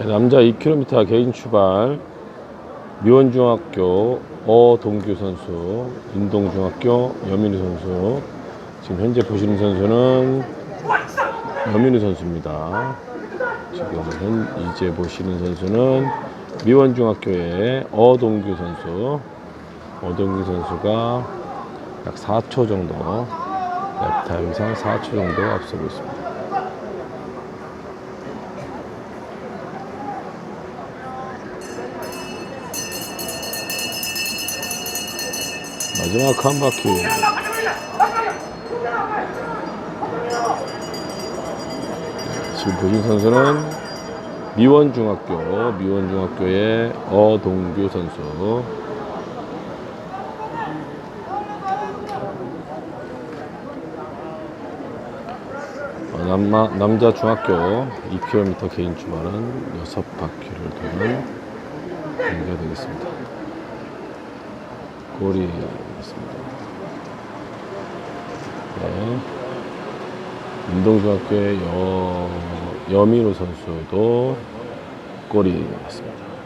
네, 남자 2km 개인 출발 미원중학교 어동규 선수, 인동중학교 여민우 선수. 지금 현재 보시는 선수는 여민우 선수입니다. 지금 현 이제 보시는 선수는 미원중학교의 어동규 선수. 어동규 선수가 약 4초 정도 랩타임상 4초 정도 앞서고 있습니다. 마지막 한 바퀴 지금 보신 선수는 미원중학교 미원중학교의 어동규 선수 어, 남마, 남자 중학교 2km 개인 주말은 6바퀴를 도는 경기가 되겠습니다. 골이 있습니다. 네. 운동중학교의 여, 여민우 선수도 골이 있습니다.